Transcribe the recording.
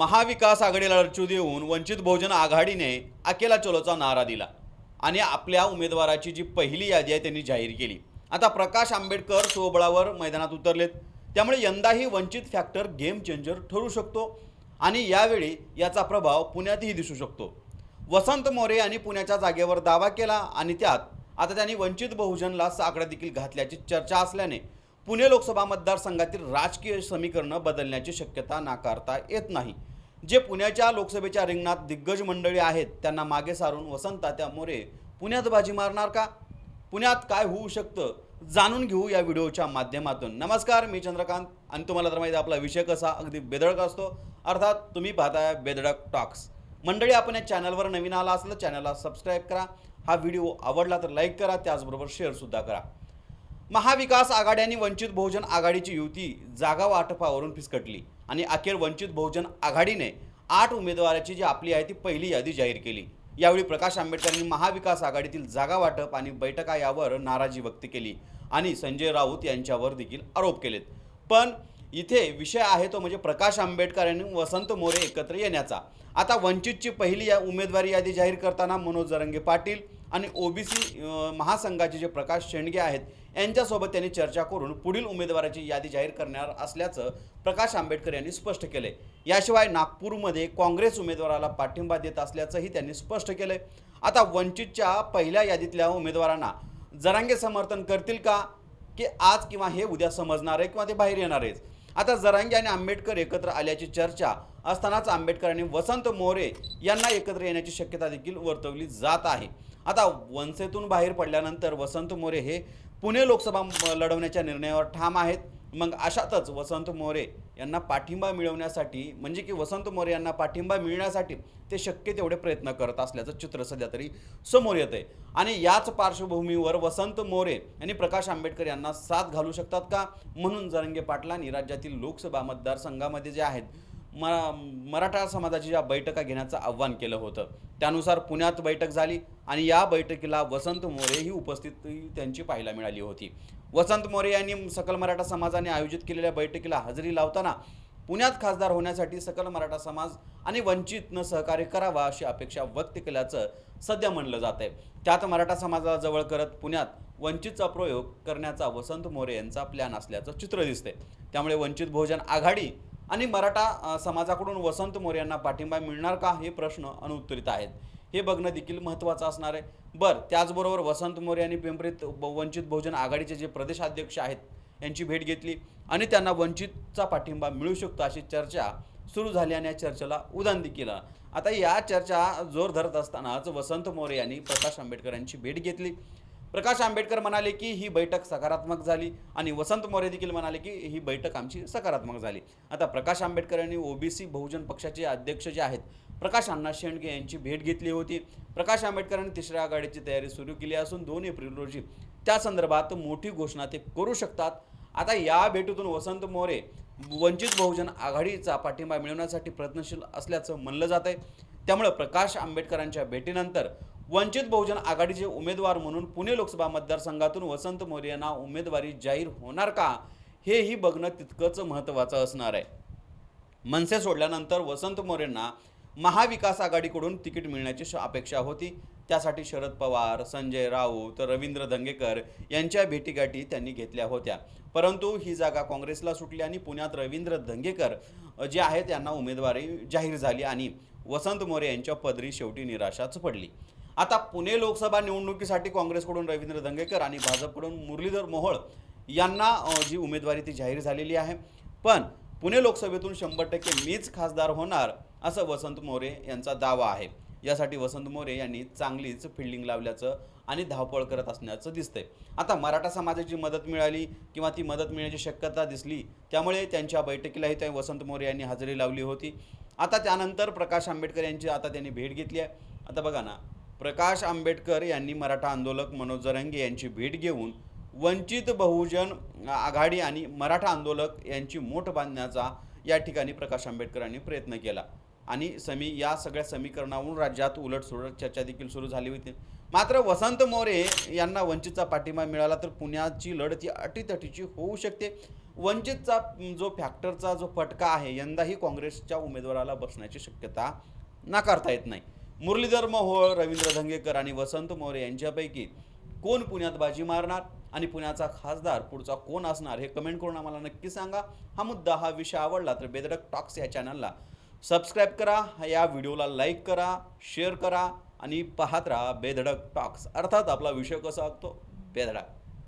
महाविकास आघाडीला लढचू देऊन वंचित बहुजन आघाडीने अकेला चलोचा नारा दिला आणि आपल्या उमेदवाराची जी पहिली यादी आहे त्यांनी जाहीर केली. आता प्रकाश आंबेडकर सोबळावर मैदानात उतरलेत. त्यामुळे यंदाही वंचित फॅक्टर गेम चेंजर ठरू शकतो आणि यावेळी याचा प्रभाव पुण्यातही दिसू शकतो. वसंत मोरे यांनी पुण्याच्या जागेवर दावा केला आणि त्यात आता त्यांनी वंचित बहुजनला साकडा देखील घातल्याची चर्चा असल्याने पुणे लोकसभा मतदारसंघातील राजकीय समीकरणं बदलण्याची शक्यता नाकारता येत नाही. जे पुण्याच्या लोकसभेच्या रिंगणात दिग्गज मंडळी आहेत त्यांना मागे सारून वसंत त्या मोरे पुण्यात बाजी मारणार का? पुण्यात काय होऊ शकतं? जाणून घेऊ या व्हिडिओच्या माध्यमातून. नमस्कार मी चंद्रकांत. आणि तुम्हाला तर माहिती आपला विषय कसा अगदी बेधडक असतो. अर्थात तुम्ही पाहताय बेधडक टॉक्स. मंडळी आपण या चॅनलवर नवीन आला असलं चॅनलला सबस्क्राईब करा. हा व्हिडिओ आवडला तर लाईक करा त्याचबरोबर शेअरसुद्धा करा. महाविकास आघाडी आणि वंचित बहुजन आघाडीची युती जागा वाटपावरून फिसकटली. आणि अखेर वंचित बहुजन आघाडीने आठ उमेदवाराची जी आपली आहे ती पहिली यादी जाहीर केली. यावेळी प्रकाश आंबेडकरांनी महाविकास आघाडीतील जागा वाटप आणि बैठका यावर नाराजी व्यक्त केली आणि संजय राऊत यांच्यावर देखील आरोप केलेत. पण इथे विषय आहे तो म्हणजे प्रकाश आंबेडकर आणि वसंत मोरे एकत्र येण्याचा. आता वंचितची पहिली या उमेदवारी यादी जाहीर करताना मनोज जरंगे पाटील आणि ओबीसी महासंघाचे जे प्रकाश शेंडगे आहेत यांच्यासोबत त्यांनी चर्चा करून पुढील उमेदवाराची यादी जाहीर करणार असल्याचं प्रकाश आंबेडकर यांनी स्पष्ट केले. याशिवाय नागपूरमध्ये काँग्रेस उमेदवाराला पाठिंबा देत असल्याचंही त्यांनी स्पष्ट केलंय. आता वंचितच्या पहिल्या यादीतल्या उमेदवारांना जरांगे समर्थन करतील का? की आज किंवा हे उद्या समजणार आहे किंवा ते बाहेर येणार आहेत? आता जरांगे आणि आंबेडकर एकत्र आल्याची चर्चा असतानाच आंबेडकर आणि वसंत मोरे यांना एकत्र येण्याची शक्यता देखील वर्तवली जात आहे. आता वनसेतून बाहेर पडल्यानंतर वसंत मोरे हे पुणे लोकसभा लढवण्याच्या निर्णयावर ठाम आहेत. मग अशातच वसंत मोरे यांना पाठिंबा मिळवण्यासाठी म्हणजे की वसंत मोरे यांना पाठिंबा मिळण्यासाठी ते शक्य तेवढे प्रयत्न करत असल्याचं चित्र सध्या तरी समोर येत आहे. आणि याच पार्श्वभूमीवर वसंत मोरे यांनी प्रकाश आंबेडकर यांना साथ घालू शकतात का? म्हणून जरंगे पाटलांनी राज्यातील लोकसभा मतदारसंघामध्ये जे आहेत म मराठा समाजाची ज्या बैठका घेण्याचं आव्हान केलं होतं त्यानुसार पुण्यात बैठक झाली आणि या बैठकीला वसंत मोरे ही उपस्थिती त्यांची पाहायला मिळाली होती. वसंत मोरे यांनी सकल मराठा समाजाने आयोजित केलेल्या बैठकीला हजेरी लावताना पुण्यात खासदार होण्यासाठी सकल मराठा समाज आणि वंचितनं सहकार्य करावा अशी अपेक्षा व्यक्त केल्याचं सध्या म्हणलं जात आहे. त्यात मराठा समाजाला जवळ करत पुण्यात वंचितचा प्रयोग करण्याचा वसंत मोरे यांचा प्लॅन असल्याचं चित्र दिसते त्यामुळे वंचित बहुजन आघाडी आणि मराठा समाजाकडून वसंत मोरे यांना पाठिंबा मिळणार का हे प्रश्न अनुत्तरित आहेत. हे बघणं देखील महत्त्वाचं असणार आहे. बरं त्याचबरोबर वसंत मोरे यांनी पिंपरीत वंचित बहुजन आघाडीचे जे प्रदेशाध्यक्ष आहेत यांची भेट घेतली आणि त्यांना वंचितचा पाठिंबा मिळू शकतो अशी चर्चा सुरू झाली आणि या चर्चेला उदान देखील आता या चर्चा जोर धरत असतानाच वसंत मोरे यांनी प्रकाश आंबेडकर यांची भेट घेतली. प्रकाश आंबेडकर म्हणाले की ही बैठक सकारात्मक झाली आणि वसंत मोरे देखील म्हणाले की ही बैठक आमची सकारात्मक झाली. आता प्रकाश आंबेडकर यांनी ओबीसी बहुजन पक्षाचे अध्यक्ष जे आहेत प्रकाश अण्णा शेंडगे यांची भेट घेतली होती. प्रकाश आंबेडकरांनी तिसऱ्या आघाडीची तयारी सुरू केली असून दोन एप्रिल रोजी त्या संदर्भात मोठी घोषणा ते करू शकतात. आता या भेटीतून वसंत मोरे वंचित बहुजन आघाडीचा पाठिंबा मिळवण्यासाठी प्रयत्नशील असल्याचं म्हणलं जात आहे. त्यामुळे प्रकाश आंबेडकरांच्या भेटीनंतर वंचित बहुजन आघाडीचे उमेदवार म्हणून पुणे लोकसभा मतदारसंघातून वसंत मोरे यांना उमेदवारी जाहीर होणार का हेही बघणं तितकंच महत्त्वाचं असणार आहे. मनसे सोडल्यानंतर वसंत मोरेंना महाविकास आघाडीकडून तिकीट मिळण्याची श- अपेक्षा होती. त्यासाठी शरद पवार संजय राऊत रवींद्र धंगेकर यांच्या भेटीगाठी त्यांनी घेतल्या होत्या. परंतु ही जागा काँग्रेसला सुटली आणि पुण्यात रवींद्र धंगेकर जे आहेत यांना उमेदवारी जाहीर झाली आणि वसंत मोरे यांच्या पदरी शेवटी निराशाच पडली. आता पुणे लोकसभा निवडणुकीसाठी काँग्रेसकडून रवींद्र धंगेकर आणि भाजपकडून मुरलीधर मोहोळ यांना जी उमेदवारी ती जाहीर झालेली आहे. पण पुणे लोकसभेतून शंभर टक्के मीच खासदार होणार असं वसंत मोरे यांचा दावा आहे. यासाठी वसंत मोरे यांनी चांगलीच फिल्डिंग लावल्याचं आणि धावपळ करत असण्याचं दिसतंय. आता मराठा समाजाची मदत मिळाली किंवा ती मदत मिळण्याची शक्यता दिसली त्यामुळे त्यांच्या बैठकीलाही त्या वसंत मोरे यांनी हजेरी लावली होती. आता त्यानंतर प्रकाश आंबेडकर यांची आता त्यांनी भेट घेतली आहे. आता बघा ना प्रकाश आंबेडकर यांनी मराठा आंदोलक मनोज जरंगे यांची भेट घेऊन वंचित बहुजन आघाडी आणि मराठा आंदोलक यांची मोठ बांधण्याचा या ठिकाणी प्रकाश आंबेडकरांनी प्रयत्न केला. आणि समी या सगळ्या समीकरणावरून राज्यात उलटसुलट चर्चा देखील सुरू झाली होती. मात्र वसंत मोरे यांना वंचितचा पाठिंबा मिळाला तर पुण्याची लढत ही अटीतटीची होऊ शकते. वंचितचा जो फॅक्टरचा जो फटका आहे यंदाही काँग्रेसच्या उमेदवाराला बसण्याची शक्यता नाकारता येत नाही. मुरलीधर मोहोळ रवींद्र धंगेकर आणि वसंत मोरे यांच्यापैकी कोण पुण्यात बाजी मारणार आणि पुण्याचा खासदार पुढचा कोण असणार हे कमेंट करून आम्हाला नक्की सांगा. हा मुद्दा हा विषय आवडला तर बेदडक टॉक्स या चॅनलला सबस्क्राईब करा या व्हिडिओला लाईक करा शेअर करा आणि पाहत राहा बेधडक टॉक्स. अर्थात आपला विषय कसा असतो बेधडक